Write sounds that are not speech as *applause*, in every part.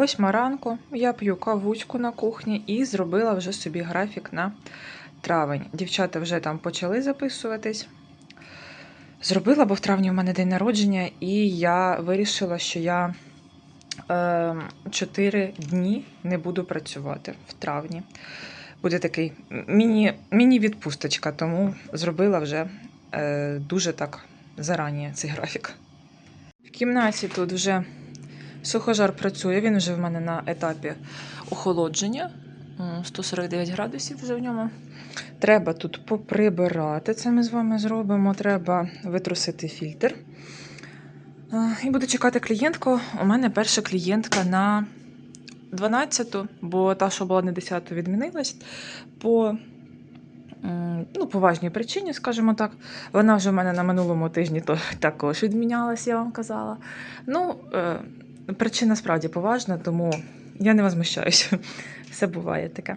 Восьма ранку я п'ю кавучку на кухні і зробила вже собі графік на травень. Дівчата вже там почали записуватись. Зробила, бо в травні у мене день народження, і я вирішила, що я е, 4 дні не буду працювати в травні. Буде такий міні, міні-відпусточка, тому зробила вже е, дуже так зарані цей графік. В кімнаті тут вже сухожар працює, він вже в мене на етапі охолодження. 149 градусів вже в ньому. Треба тут поприбирати, це ми з вами зробимо. Треба витрусити фільтр. Е, І буду чекати клієнтку. У мене перша клієнтка на 12-ту, бо та, що була на 10-ту, відмінилась. По ну, поважній причині, скажімо так. Вона вже в мене на минулому тижні також відмінялась, я вам казала. Ну, е, причина справді поважна, тому я не возмущаюся. *laughs* Все буває таке.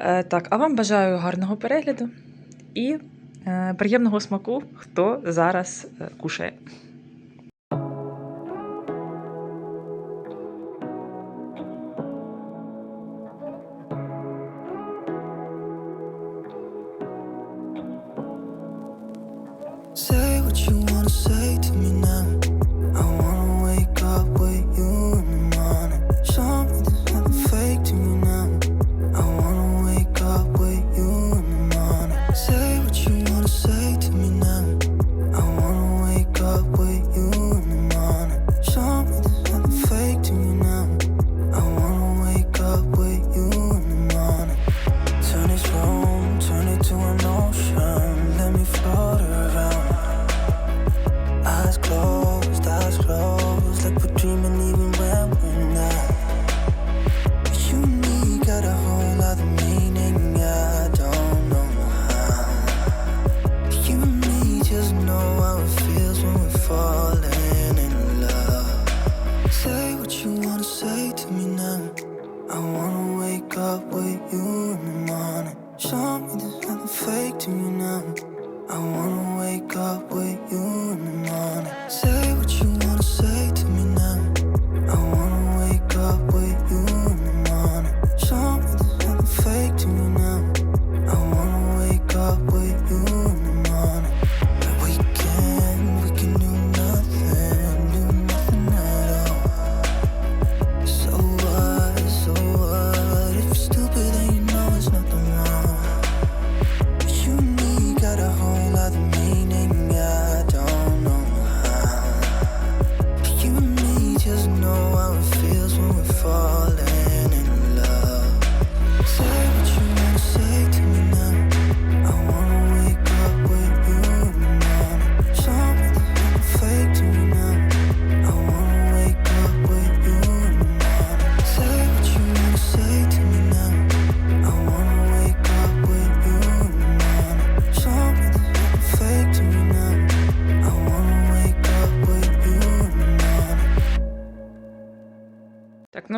Е, так, а вам бажаю гарного перегляду і е, приємного смаку, хто зараз е, кушає. Say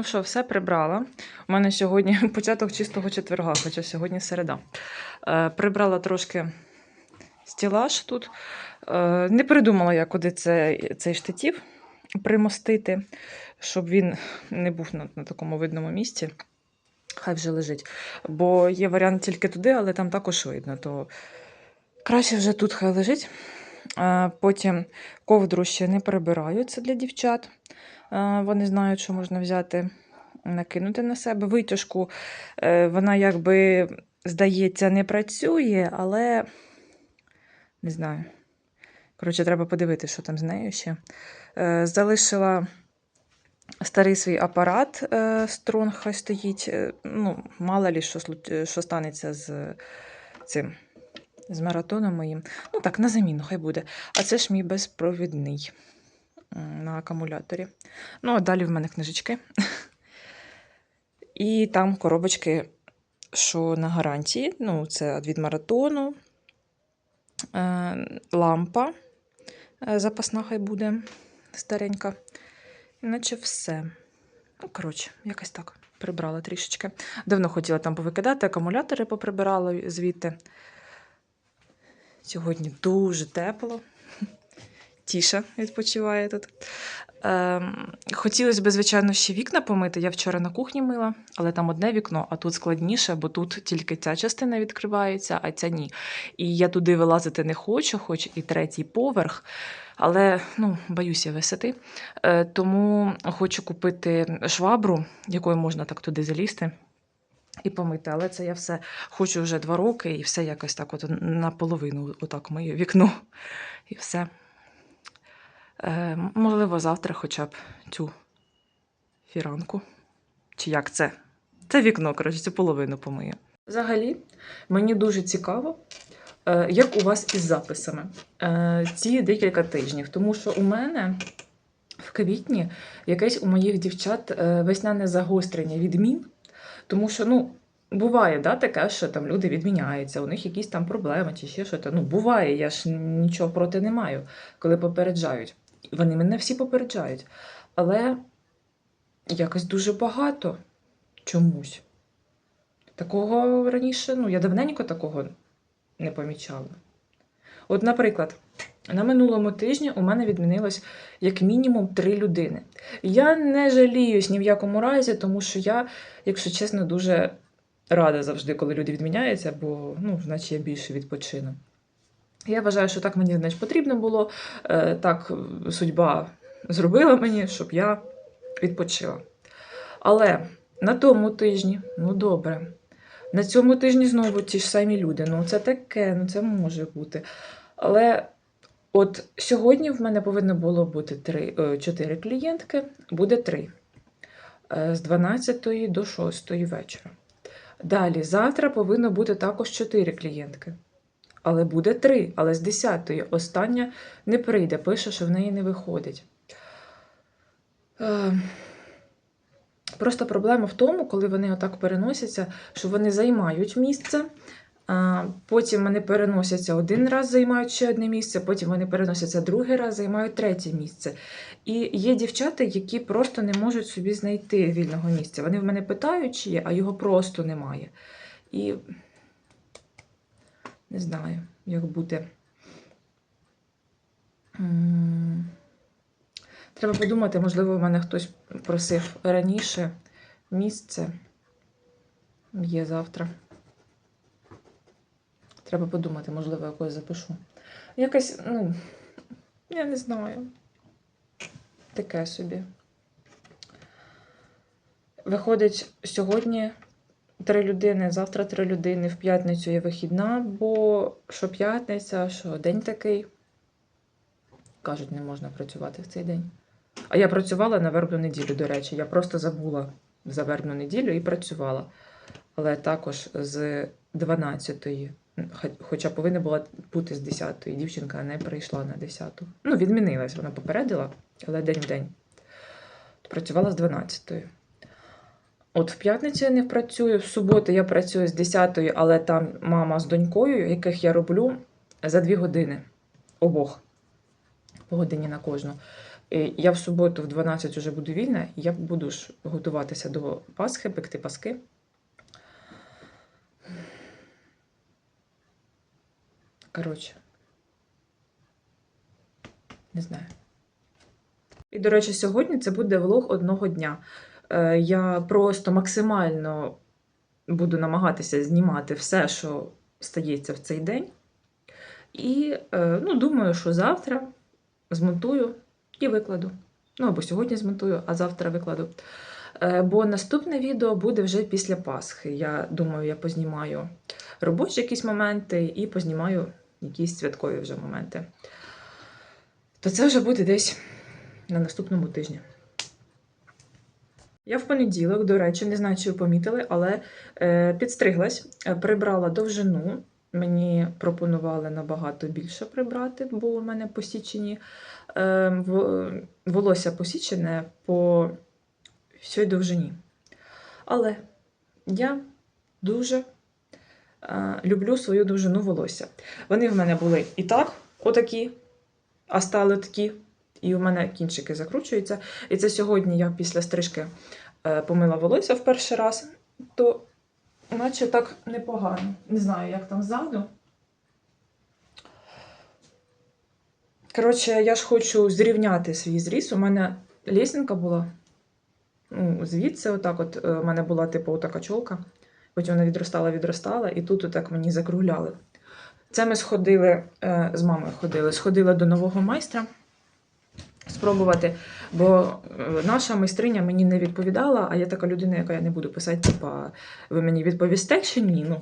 ну що, все прибрала. У мене сьогодні *laughs* початок чистого четверга, хоча сьогодні середа. Е, прибрала трошки стілаж тут. Е, не придумала я, куди цей, цей штатів примостити, щоб він не був на, на такому видному місці. Хай вже лежить. Бо є варіант тільки туди, але там також видно. То краще вже тут хай лежить. Е, потім ковдру ще не прибираю, це для дівчат. Е, Вони знають, що можна взяти, накинути на себе. Витяжку е, вона якби, здається, не працює, але не знаю. Коротше, треба подивитися, що там з нею ще. Е, Залишила старий свій апарат Стронг хай стоїть. Ну, мало лі, що, що станеться з цим. З маратоном моїм. Ну так, на заміну, хай буде. А це ж мій безпровідний на акумуляторі. Ну, а далі в мене книжечки. І там коробочки, що на гарантії. Ну, це від маратону, е, лампа е, запасна хай буде старенька. Іначе все. Ну, коротше, якось так. Прибрала трішечки. Давно хотіла там повикидати, акумулятори поприбирала звідти. Сьогодні дуже тепло. Тіша відпочиває тут. Ем, хотілося б, звичайно, ще вікна помити. Я вчора на кухні мила, але там одне вікно, а тут складніше, бо тут тільки ця частина відкривається, а ця ні. І я туди вилазити не хочу, хоч і третій поверх. Але ну, боюся висоти. Е, тому хочу купити швабру, якою можна так туди залізти і помити. Але це я все хочу вже два роки, і все якось так от наполовину отак мию вікно. І все. Е, можливо, завтра хоча б цю фіранку. Чи як це? Це вікно, коротше, цю половину помию. Взагалі, мені дуже цікаво, е, як у вас із записами е, ці декілька тижнів. Тому що у мене в квітні якесь у моїх дівчат весняне загострення відмін. Тому що, ну, буває, да, таке, що там люди відміняються, у них якісь там проблеми чи ще щось. Ну, буває, я ж нічого проти не маю, коли попереджають. Вони мене всі попереджають. Але якось дуже багато чомусь. Такого раніше, ну, я давненько такого не помічала. От, наприклад, на минулому тижні у мене відмінилось як мінімум три людини. Я не жаліюсь ні в якому разі, тому що я, якщо чесно, дуже рада завжди, коли люди відміняються, бо ну, значить я більше відпочину. Я вважаю, що так мені значить, потрібно було, е, так судьба зробила мені, щоб я відпочила. Але на тому тижні, ну добре, на цьому тижні знову ті ж самі люди. Ну, це таке, ну це може бути. Але от сьогодні в мене повинно було бути три, е, чотири клієнтки, буде три. Е, З 12 до 6 вечора. Далі, завтра повинно бути також чотири клієнтки. Але буде три, але з 10 остання не прийде, пише, що в неї не виходить. Е, Просто проблема в тому, коли вони отак переносяться, що вони займають місце. Потім вони переносяться один раз, займають ще одне місце, потім вони переносяться другий раз, займають третє місце. І є дівчата, які просто не можуть собі знайти вільного місця. Вони в мене питають, чи є, а його просто немає. І не знаю, як бути. Треба подумати, можливо, в мене хтось просив раніше місце. Є завтра. Треба подумати, можливо, якось запишу. Якось, ну, я не знаю. Таке собі. Виходить, сьогодні три людини, завтра три людини, в п'ятницю є вихідна, бо що п'ятниця, що день такий. Кажуть, не можна працювати в цей день. А я працювала на вербну неділю, до речі. Я просто забула за вербну неділю і працювала. Але також з 12-ї, хоча повинна була бути з 10-ї. Дівчинка не прийшла на 10-ту. Ну, відмінилась, вона попередила, але день в день. Працювала з 12-ї. От в п'ятницю я не працюю, в суботу я працюю з 10-ї, але там мама з донькою, яких я роблю за 2 години. Обох. По годині на кожну. І Я в суботу в 12 вже буду вільна, я буду ж готуватися до Пасхи, пекти паски. Коротше. Не знаю. І, до речі, сьогодні це буде влог одного дня. Е, Я просто максимально буду намагатися знімати все, що стається в цей день. І е, ну, думаю, що завтра змонтую і викладу. Ну або сьогодні змонтую, а завтра викладу. Е, Бо наступне відео буде вже після Пасхи. Я думаю, я познімаю робочі якісь моменти і познімаю якісь святкові вже моменти. То це вже буде десь на наступному тижні. Я в понеділок, до речі, не знаю, чи ви помітили, але е, підстриглась, е, прибрала довжину. Мені пропонували набагато більше прибрати, бо у мене посічені е, волосся посічене по всій довжині. Але я дуже люблю свою довжину волосся. Вони в мене були і так, отакі, а стали такі. І у мене кінчики закручуються. І це сьогодні я після стрижки е, помила волосся в перший раз, то наче так непогано. Не знаю, як там ззаду. Коротше, я ж хочу зрівняти свій зріс. У мене лесенка була. Ну, звідси, отак, от е, у мене була типу така чолка. Потім вона відростала, відростала, і тут отак мені закругляли. Це ми сходили е, з мамою ходили. Сходили до нового майстра спробувати, бо е, наша майстриня мені не відповідала, а я така людина, яка я не буду писати, типа, ви мені відповісте чи ні. Ну.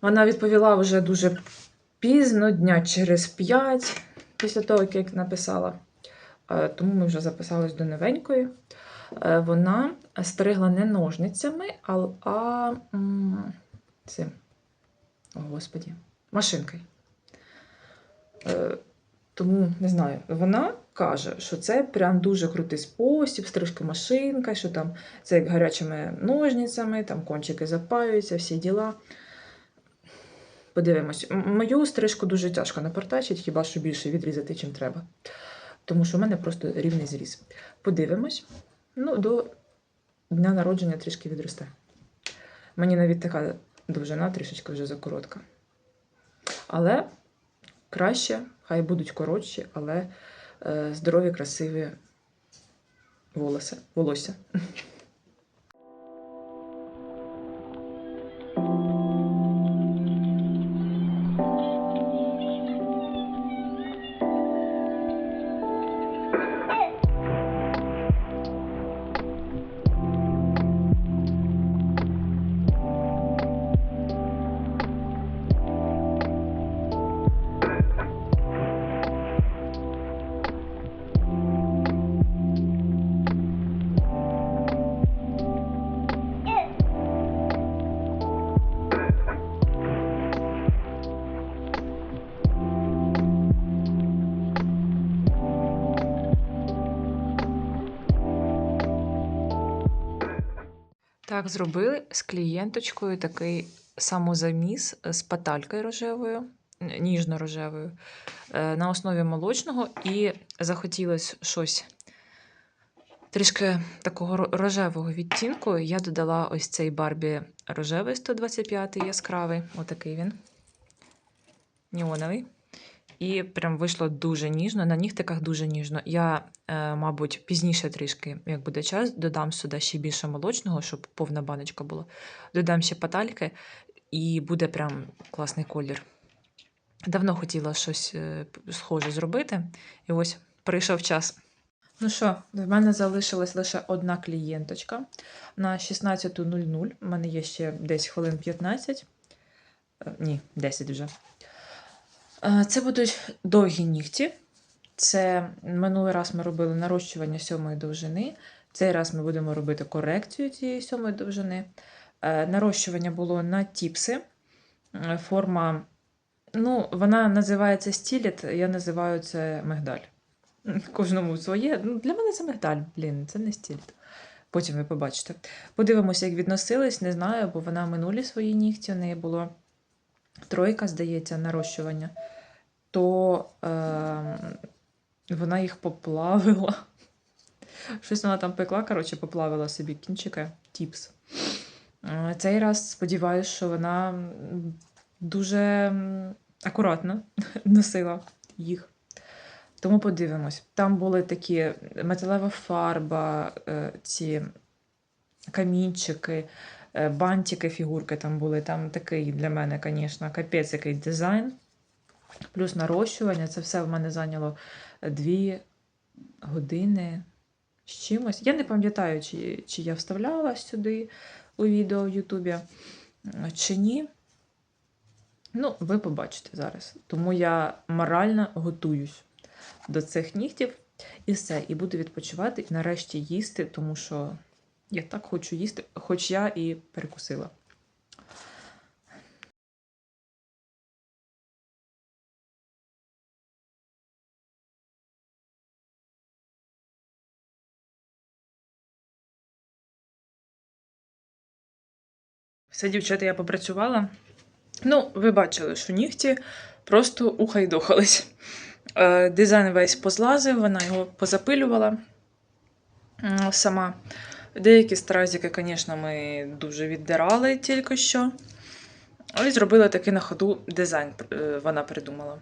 Вона відповіла вже дуже пізно, дня через п'ять, після того, як написала. Е, Тому ми вже записались до новенької. Е, Вона стригла не ножницями, а, а цим. О, Господі, машинкою. Тому не знаю, вона каже, що це прям дуже крутий спосіб, стрижка машинка, що там це як гарячими ножницями, там кончики запаюються, всі діла. Подивимось. Мою стрижку дуже тяжко напортачить, хіба що більше відрізати, чим треба. Тому що в мене просто рівний зріз. Подивимось. Ну, до дня народження трішки відросте. Мені навіть така довжина трішечки вже закоротка. Але краще, хай будуть коротші, але е, здорові, красиві волоси, волосся. Так, зробили з клієнточкою такий самозаміс з паталькою рожевою, ніжно-рожевою, е, на основі молочного, і захотілося щось трішки такого рожевого відтінку. Я додала ось цей Барбі рожевий 125 яскравий, отакий він. Неоновий. І прям вийшло дуже ніжно, на нігтиках дуже ніжно. Я, е, мабуть, пізніше трішки, як буде час, додам сюди ще більше молочного, щоб повна баночка була. Додам ще патальки, і буде прям класний колір. Давно хотіла щось е, схоже зробити, і ось прийшов час. Ну що, в мене залишилась лише одна клієнточка на 16.00. У мене є ще десь хвилин 15. Е, Ні, 10 вже. Е, Це будуть довгі нігті. Це минулий раз ми робили нарощування сьомої довжини. Цей раз ми будемо робити корекцію цієї сьомої довжини. Е, Нарощування було на тіпси. Е, Форма, ну, вона називається стіліт, я називаю це мигдаль. Кожному своє. Ну, для мене це мигдаль, блін, це не стіліт. Потім ви побачите. Подивимося, як відносились, не знаю, бо вона минулі свої нігті, у неї було тройка, здається, нарощування, то е, вона їх поплавила. Щось вона там пекла, коротше, поплавила собі кінчики, тіпс. Е, Цей раз сподіваюся, що вона дуже акуратно *laughs* носила їх. Тому подивимось. Там були такі металева фарба, е, ці камінчики, е, бантики, фігурки там були. Там такий для мене, звісно, капець який дизайн. Плюс нарощування. Це все в мене зайняло дві години з чимось. Я не пам'ятаю, чи, чи я вставляла сюди у відео в Ютубі, е, чи ні. Ну, ви побачите зараз. Тому я морально готуюсь до цих нігтів. І все. І буду відпочивати і нарешті їсти, тому що я так хочу їсти, хоч я і перекусила. Все, дівчата, я попрацювала. Ну, ви бачили, що нігті просто ухайдохались. Е, Дизайн весь позлазив, вона його позапилювала сама. Деякі стразики, звісно, ми дуже віддирали тільки що. І зробила такий на ходу дизайн, е, вона придумала.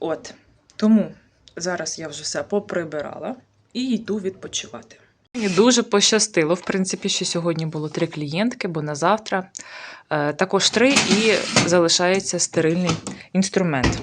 От. Тому зараз я вже все поприбирала і йду відпочивати. Мені дуже пощастило, в принципі, що сьогодні було три клієнтки, бо на завтра е, також три і залишається стерильний інструмент.